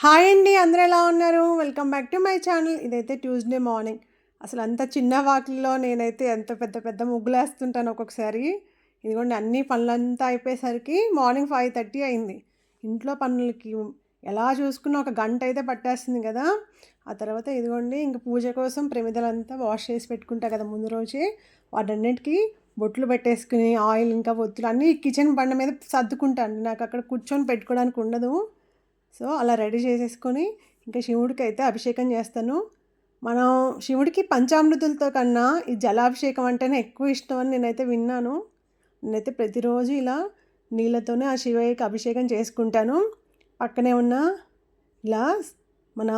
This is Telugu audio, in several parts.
హాయ్ అండి అందరూ ఎలా ఉన్నారు? Welcome back to my channel ఇదైతే ట్యూస్డే మార్నింగ్ అసలు అంత చిన్న వాకిల్లో నేనైతే ఎంత పెద్ద పెద్ద ముగ్గులు వేస్తుంటాను ఒక్కొక్కసారి. ఇదిగోండి అన్ని పనులంతా అయిపోయేసరికి మార్నింగ్ ఫైవ్ థర్టీ అయింది. ఇంట్లో పనులకి ఎలా చూసుకున్న ఒక గంట అయితే పట్టేస్తుంది కదా. ఆ తర్వాత ఇదిగోండి ఇంక పూజ కోసం ప్రమిదలంతా వాష్ చేసి పెట్టుకుంటా కదా ముందు రోజే. వాటన్నిటికీ బొట్లు పెట్టేసుకుని ఆయిల్ ఇంకా ఒత్తులు అన్నీ కిచెన్ బండ మీద సర్దుకుంటాను నాకు అక్కడ కూర్చొని పెట్టుకోవడానికి ఉండదు. సో అలా రెడీ చేసేసుకొని ఇంకా శివుడికి అయితే అభిషేకం చేస్తాను. మనం శివుడికి పంచామృతులతో కన్నా ఈ జలాభిషేకం అంటేనే ఎక్కువ ఇష్టం అని నేనైతే విన్నాను. నేనైతే ప్రతిరోజు ఇలా నీళ్ళతోనే ఆ శివయ్యకి అభిషేకం చేసుకుంటాను. పక్కనే ఉన్న ఇలా మన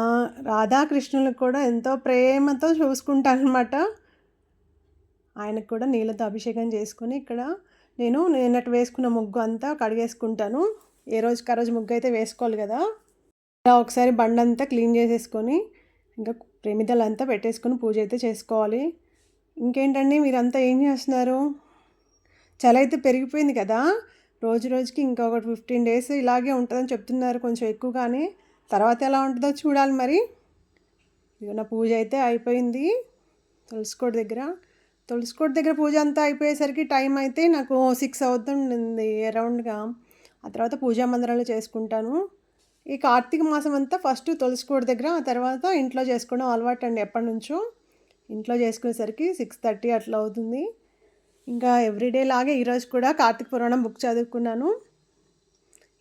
రాధాకృష్ణులకు కూడా ఎంతో ప్రేమతో చూసుకుంటాను అనమాట ఆయనకు కూడా నీళ్ళతో అభిషేకం చేసుకొని ఇక్కడ నేను నిన్నట్టు వేసుకున్న ముగ్గు అంతా కడిగేసుకుంటాను. ఏ రోజుకి ఆ రోజు ముగ్గు అయితే వేసుకోవాలి కదా. ఇలా ఒకసారి బండంతా క్లీన్ చేసేసుకొని ఇంకా ప్రేమిదలంతా పెట్టేసుకొని పూజ అయితే చేసుకోవాలి. ఇంకేంటండి మీరంతా ఏం చేస్తున్నారు? చలి అయితే పెరిగిపోయింది కదా. రోజు రోజుకి ఇంకొకటి ఫిఫ్టీన్ డేస్ ఇలాగే ఉంటుందని చెప్తున్నారు కొంచెం ఎక్కువ కానీ తర్వాత ఎలా ఉంటుందో చూడాలి మరి. ఇక నా పూజ అయితే అయిపోయింది. తులసికోట దగ్గర. తులసికోట దగ్గర పూజ అంతా అయిపోయేసరికి టైం అయితే నాకు సిక్స్ అవుతుంది అరౌండ్గా. ఆ తర్వాత పూజా మందిరాలు చేసుకుంటాను. ఈ కార్తీక మాసం అంతా ఫస్ట్ తులసికోట దగ్గర ఆ తర్వాత ఇంట్లో చేసుకోవడం అలవాటు అండి ఎప్పటి నుంచో. ఇంట్లో చేసుకునేసరికి సిక్స్ థర్టీ అట్లా అవుతుంది. ఇంకా ఎవ్రీడే లాగే ఈరోజు కూడా కార్తీక పురాణం బుక్ చదువుకున్నాను.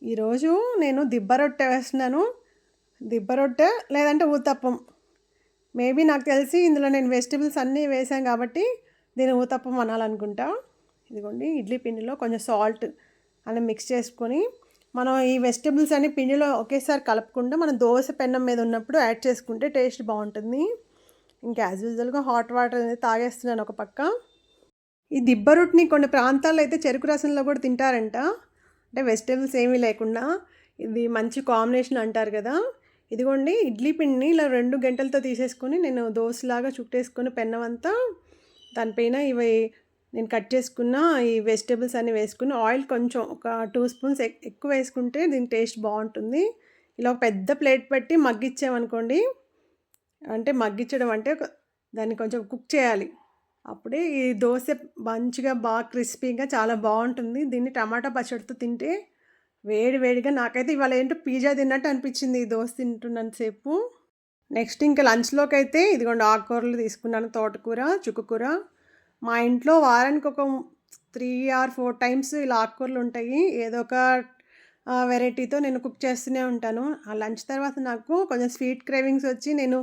ఈరోజు నేను దిబ్బ రొట్టె వేస్తున్నాను. దిబ్బ రొట్టె లేదంటే ఊతప్పం. మేబీ నాకు తెలిసి ఇందులో నేను వెజిటబుల్స్ అన్నీ వేసాను కాబట్టి దీని ఊతప్పం అనాలనుకుంటా. ఇదిగోండి ఇడ్లీ పిండిలో కొంచెం సాల్ట్ అలా మిక్స్ చేసుకొని మనం ఈ వెజిటబుల్స్ అన్ని పిండిలో ఒకేసారి కలపకుండా మనం దోశ పెన్నం మీద ఉన్నప్పుడు యాడ్ చేసుకుంటే టేస్ట్ బాగుంటుంది. ఇంకా యాజ్ యూజువల్గా హాట్ వాటర్ అనేది తాగేస్తున్నాను ఒక పక్క. ఈ దిబ్బ రొట్టిని కొన్ని ప్రాంతాల్లో అయితే చెరుకు రసంలో కూడా తింటారంట. అంటే వెజిటబుల్స్ ఏమీ లేకుండా ఇది మంచి కాంబినేషన్ అంటారు కదా. ఇదిగోండి ఇడ్లీ పిండిని ఇలా రెండు గంటలతో తీసేసుకొని నేను దోశలాగా చుట్టేసుకొని పెన్నం అంతా దానిపైన ఇవి నేను కట్ చేసుకున్న ఈ వెజిటేబుల్స్ అన్నీ వేసుకుని ఆయిల్ కొంచెం ఒక టూ స్పూన్స్ ఎక్కువ వేసుకుంటే దీని టేస్ట్ బాగుంటుంది. ఇలా ఒక పెద్ద ప్లేట్ పెట్టి మగ్గిచ్చామనుకోండి అంటే మగ్గించడం అంటే దాన్ని కొంచెం కుక్ చేయాలి. అప్పుడే ఈ దోశ మంచిగా బాగా క్రిస్పీగా చాలా బాగుంటుంది. దీన్ని టమాటా పచ్చడితో తింటే వేడి వేడిగా నాకైతే ఇవాళ ఏంటో పిజ్జా తిన్నట్టు అనిపించింది ఈ దోశ తింటున్నంతసేపు నెక్స్ట్ ఇంకా లంచ్లోకి అయితే ఇదిగోండి ఆకుకూరలు తీసుకున్నాను తోటకూర చుక్కకూర. మా ఇంట్లో వారానికి ఒక త్రీ ఆర్ ఫోర్ టైమ్స్ ఇలా ఆకుకూరలు ఉంటాయి. ఏదో ఒక వెరైటీతో నేను కుక్ చేస్తూనే ఉంటాను. ఆ లంచ్ తర్వాత నాకు కొంచెం స్వీట్ క్రేవింగ్స్ వచ్చి నేను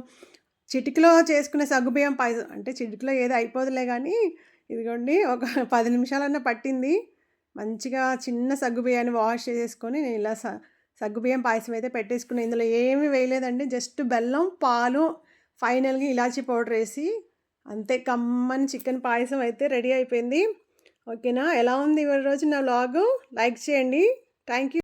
చిటికలో చేసుకునే సగ్గుబియ్యం పాయసం అంటే చిటికలో ఏదో అయిపోదులే కానీ ఇదిగోండి ఒక పది నిమిషాలన్నా పట్టింది. మంచిగా చిన్న సగ్గుబియ్యాన్ని వాష్ చేసేసుకొని నేను ఇలా స సగ్గుబియ్యం పాయసం అయితే పెట్టేసుకుని ఇందులో ఏమీ వేయలేదండి. జస్ట్ బెల్లం పాలు ఫైనల్గా ఇలాచీ పౌడర్ వేసి అంతే కమ్మని చికెన్ పాయసం అయితే రెడీ అయిపోయింది. ఓకేనా? ఎలా ఉంది ఇవాళ రోజు నా వ్లాగు? లైక్ చేయండి. Thank you